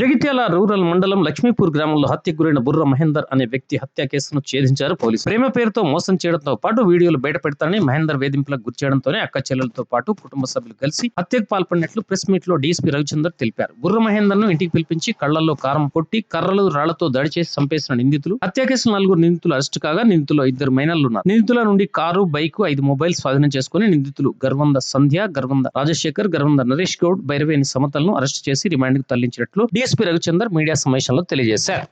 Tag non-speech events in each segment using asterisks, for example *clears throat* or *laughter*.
Jagtial rural మండలం లక్ష్మీపూర్ గ్రామంలో హత్యకు గురైన బుర్ర మహేందర్ అనే వ్యక్తి హత్య కేసును ఛేదించారు పోలీసులు. ప్రేమ పేరుతో మోసం చేయడంతో పాటు వీడియోలు బయట పెడతారని మహేందర్ వేధింపులకు గురి చేయడంతోనే అక్క చెల్లెలతో పాటు కుటుంబ సభ్యులు కలిసి హత్యకు పాల్పడినట్లు ప్రెస్ మీట్లో డీఎస్పీ రవిచందర్ తెలిపారు. బుర్ర మహేందర్ను ఇంటికి పిలిపించి కళ్ళలో కారం కొట్టి కర్రలు రాళ్ళతో దాడి చేసి చంపేసిన నిందితులు హత్య కేసులో నలుగురు నిందితులు అరెస్ట్ కాగా నిందితులు ఇద్దరు మైనర్లు ఉన్నారు. నిందితుల నుండి కారు బైక్ ఐదు మొబైల్ స్వాధీనం చేసుకుని నిందితులు గర్వంద సంధ్య గర్వంద రాజశేఖర్ గర్వంద నరేష్ గౌడ్ బైరవేని సమతలను అరెస్ట్ చేసి రిమాండ్కు తరలించినట్లు డిఎస్పీ రవిచందర్ మీడియా సమావేశంలో తెలియజేశారు.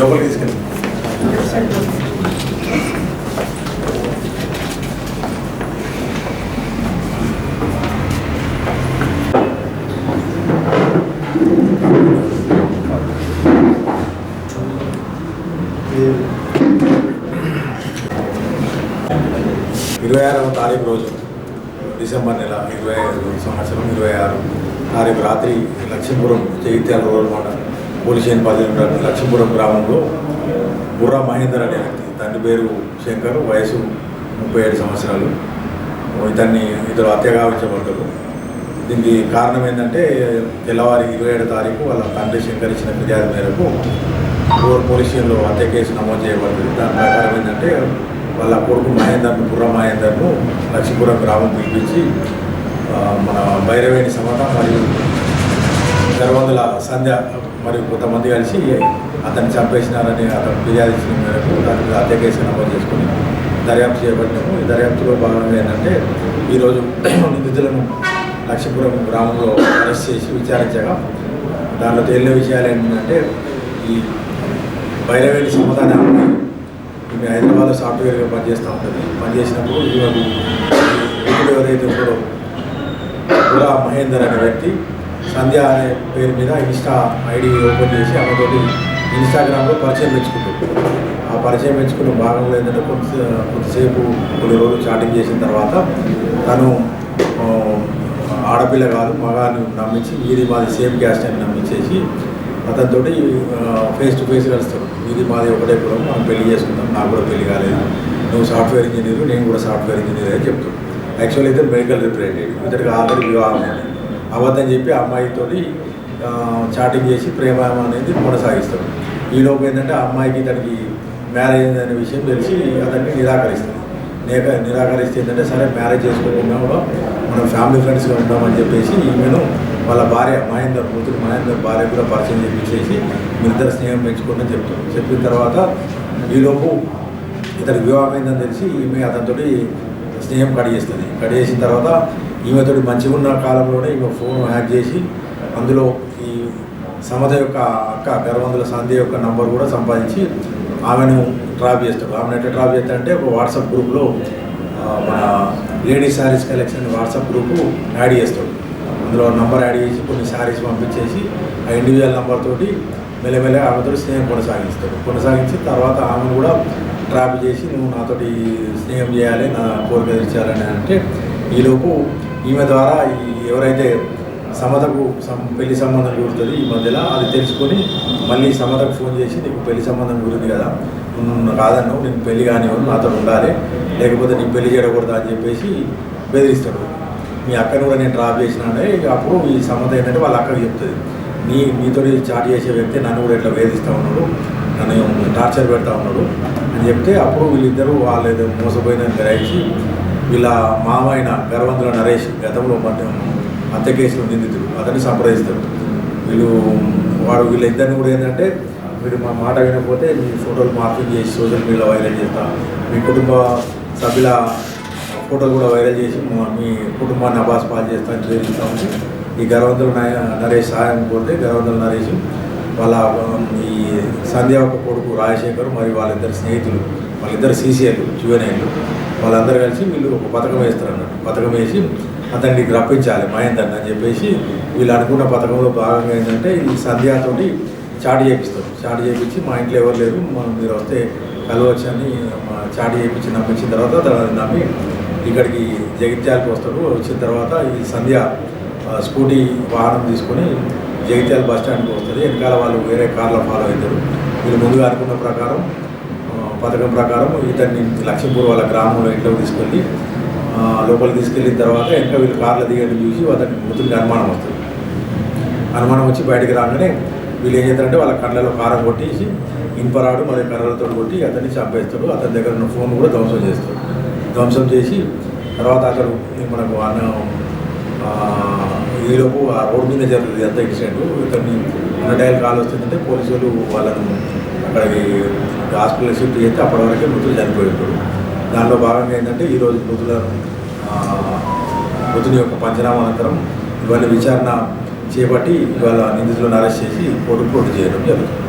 లోపలికి తీసుకెళ్ళి. ఇరవై ఆరవ తారీఖు రోజు డిసెంబర్ నెల ఇరవై ఐదు సంవత్సరం ఇరవై ఆరు. తారీఖు రాత్రి లక్ష్మీపురం జగిత్యాల రూరల్ మండలం పోలీస్ పదిహేను లక్ష్మీపురం గ్రామంలో బుర్రా మహేందర్ అనే వ్యక్తి తండ్రి పేరు శంకర్ వయసు ముప్పై ఏడు సంవత్సరాలు. ఇతన్ని ఇద్దరు హత్యగా దీనికి కారణం ఏంటంటే తెల్లవారి ఇరవై ఏడు తారీఖు వాళ్ళ తండ్రి శంకర్ ఫిర్యాదు మేరకు రూరల్ పోలీసులో హత్య కేసు నమోదు చేయబడింది. దాని ప్రకారం ఏంటంటే వాళ్ళ కొడుకు మహేందర్ను గుర్ర మహేందర్ను లక్ష్మీపురం గ్రామం పిలిపించి మన భైరవేణి సమత మరియు గర్వందుల సంధ్య మరియు కొంతమంది కలిసి అతన్ని చంపేసినారని అతను ఫిర్యాదు ఇచ్చిన మేరకు దానికి హత్య కేసు నమోదు చేసుకుని దర్యాప్తు చేపట్టాము ఈ దర్యాప్తులో భాగంగా ఏంటంటే ఈరోజు *clears throat* నిధులను లక్ష్మీపురం గ్రామంలో అరెస్ట్ చేసి విచారించగా దానిలో తేలిన విషయాలు ఏంటంటే ఈ బైరవేలి సమాధాన అమ్మాయి ఈమె హైదరాబాద్లో సాఫ్ట్వేర్గా పనిచేస్తూ ఉంటుంది. పనిచేసినప్పుడు ఈమెకు ఇప్పుడు ఎవరైతే ఉన్నారో పురా మహేందర్ అనే వ్యక్తి సంధ్య అనే పేరు మీద ఇన్స్టా ఐడి ఓపెన్ చేసి ఆమెతోటి ఇన్స్టాగ్రామ్లో పరిచయం పెంచుకుంటాడు ఆ పరిచయం పెంచుకున్న భాగంలో ఏంటంటే కొంత కొంతసేపు కొన్ని రోజులు చాటింగ్ చేసిన తర్వాత తను ఆడపిల్ల కాదు మగాన్ని నమ్మించి వీధి మాది సేమ్ క్యాస్ట్ అని నమ్మించేసి అతనితో ఫేస్ టు ఫేస్ కలుస్తాడు వీధి మాది ఒకటే కూడా మనం పెళ్ళి చేసుకుందాం నాకు కూడా పెళ్ళి కాలేదు. నువ్వు సాఫ్ట్వేర్ ఇంజనీర్ నేను కూడా సాఫ్ట్వేర్ ఇంజనీర్ అని చెప్తాడు యాక్చువల్ అయితే మెడికల్ రిప్రజెంటేటివ్ ఇతడికి ఆల్రెడీ వివాహం ఉంది. అబద్ధం చెప్పి అమ్మాయితో అమ్మాయితోటి చాటింగ్ చేసి ప్రేమ అనేది కొనసాగిస్తాడు ఈలోపు ఏంటంటే ఆ అమ్మాయికి తనకి మ్యారేజ్ అనే విషయం తెలిసి అతన్ని నిరాకరిస్తాడు నిరాక నిరాకరిస్తే ఏంటంటే సరే మ్యారేజ్ చేసుకోకుండా కూడా మనం ఫ్యామిలీ ఫ్రెండ్స్గా ఉంటామని చెప్పేసి ఈమెను వాళ్ళ భార్య మహేందర్ కూతురు మహేందర్ భార్య కూడా పరిచయం చేపించేసి మీరిద్దరు స్నేహం పెంచుకోండి చెప్తాం చెప్పిన తర్వాత ఈలోపు ఇతని వివాహమైందని తెలిసి ఈమె అతనితోటి స్నేహం కడిగేస్తుంది కడిగేసిన తర్వాత ఈమెతో మంచిగా ఉన్న కాలంలోనే ఈమె ఫోన్ హ్యాక్ చేసి అందులో ఈ సమత యొక్క అక్క గర్వంతుల సంధ్య యొక్క నంబర్ కూడా సంపాదించి ఆమెను డ్రాప్ చేస్తాడు. ఆమెను ఎట్లా డ్రాప్ చేస్తాడంటే ఒక వాట్సాప్ గ్రూప్లో మన ladies saris collection WhatsApp group add చేస్తాడు. అందులో నంబర్ యాడ్ చేసి కొన్ని శారీస్ పంపించేసి ఆ ఇండివిజువల్ నంబర్ తోటి మెల్లమెల్ల ఆమెతో స్నేహం కొనసాగిస్తాడు. కొనసాగించి తర్వాత ఆమెను కూడా ట్రాప్ చేసి నువ్వు నాతోటి స్నేహం చేయాలి నా కోరిక తీర్చాలని అంటే ఈలోపు ఈమె ద్వారా ఈ ఎవరైతే సమతకు సం పెళ్ళి సంబంధం కుదురుతుంది ఈ మధ్యలో అది తెలుసుకొని మళ్ళీ సమతకు ఫోన్ చేసి నీకు పెళ్ళి సంబంధం కుదిరింది కదా కాదన్నావు నేను పెళ్ళి కానివ్వను నాతో ఉండాలి. లేకపోతే నీకు పెళ్ళి చేయకూడదు అని చెప్పేసి బెదిరిస్తాడు. మీ అక్కను కూడా నేను డ్రాప్ చేసినానే ఇక అప్పుడు ఈ సమత ఏంటంటే వాళ్ళ అక్కకు చెప్తుంది. నీ మీతో చాట్ చేసే వ్యక్తి నన్ను కూడా ఇట్లా వేధిస్తూ ఉన్నాడు నన్ను టార్చర్ పెడతా ఉన్నాడు అని చెప్తే అప్పుడు వీళ్ళిద్దరూ వాళ్ళు ఏదో మోసపోయిందని గ్రహించి వీళ్ళ మామైన గర్వంతుల నరేష్ గతంలో మధ్య హత్య కేసులో నిందితుడు. అతన్ని సంప్రదిస్తాడు. వీళ్ళు వాడు వీళ్ళిద్దరిని కూడా ఏంటంటే మీరు మా మాట వినకపోతే మీ ఫోటోలు మార్పింగ్ చేసి సోషల్ మీడియాలో వైరల్ చేస్తా. మీ కుటుంబ సభ్యుల ఫోటోలు కూడా వైరల్ చేసి మీ కుటుంబాన్ని అబాస్ పాలు చేస్తామని బెదిరిస్తామని ఈ గర్వంతుల నరేష్ సహాయం కోరితే గర్వంతుల నరేష్ వాళ్ళ ఈ సంధ్యా ఒక కొడుకు రాజశేఖర్ మరియు వాళ్ళిద్దరు స్నేహితులు వాళ్ళిద్దరు సీసీఎల్ జువెనైన్లు వాళ్ళందరూ కలిసి వీళ్ళు ఒక పథకం వేస్తారు అన్నట్టు పథకం వేసి అతన్ని రప్పించాలి మహేందర్ అని చెప్పేసి వీళ్ళు అనుకున్న పథకంలో భాగంగా ఏంటంటే ఈ సంధ్యతోటి చాటు చేపిస్తారు. చాట్ చేపించి మా ఇంట్లో ఎవరు లేరు. మనం మీరు వస్తే కలవచ్చు అని చాట్ చేయించి నమ్మించిన తర్వాత తర్వాత నమ్మి ఇక్కడికి జగిత్యాలకు వస్తాడు వచ్చిన తర్వాత ఈ సంధ్య స్కూటీ వాహనం తీసుకొని జగిత్యాల బస్ స్టాండ్కి వస్తుంది. వెనకాల వాళ్ళు వేరే కార్లో ఫాలో అవుతారు వీళ్ళు ముందుగా అనుకున్న ప్రకారం పథకం ప్రకారం ఇతన్ని లక్ష్మీపూర్ వాళ్ళ గ్రామంలో ఇంట్లోకి తీసుకెళ్ళి లోపలికి తీసుకెళ్ళిన తర్వాత ఇంకా వీళ్ళు కార్లో దిగడం చూసి అతనికి మృతుడికి అనుమానం వస్తుంది. అనుమానం వచ్చి బయటికి రాగానే వీళ్ళు ఏం చేస్తారంటే వాళ్ళ కళ్ళలో కారం కొట్టేసి ఇనుపరాడు మరి కర్రలతో కొట్టి అతన్ని చంపేస్తాడు అతని దగ్గర ఉన్న ఫోన్ కూడా ధ్వంసం చేస్తాడు ధ్వంసం చేసి తర్వాత అతడు మనకు అన్న ఈలోపు ఆ రోడ్డు మీద జరుగుతుంది అంత ఇన్సిడెంట్. ఇతన్ని అన్న కాల్ వస్తుందంటే పోలీసులు వాళ్ళను అక్కడికి హాస్పిటల్ షిఫ్ట్ చేస్తే అప్పటి వరకే మృతులు చనిపోయాడు దానిలో భాగంగా ఏంటంటే ఈరోజు మృతుల మృతుని యొక్క పంచనామా అనంతరం ఇవన్నీ విచారణ చేపట్టి ఇవాళ నిందితులను అరెస్ట్ చేసి కోర్టుకు కోర్టు చేయడం జరుగుతుంది.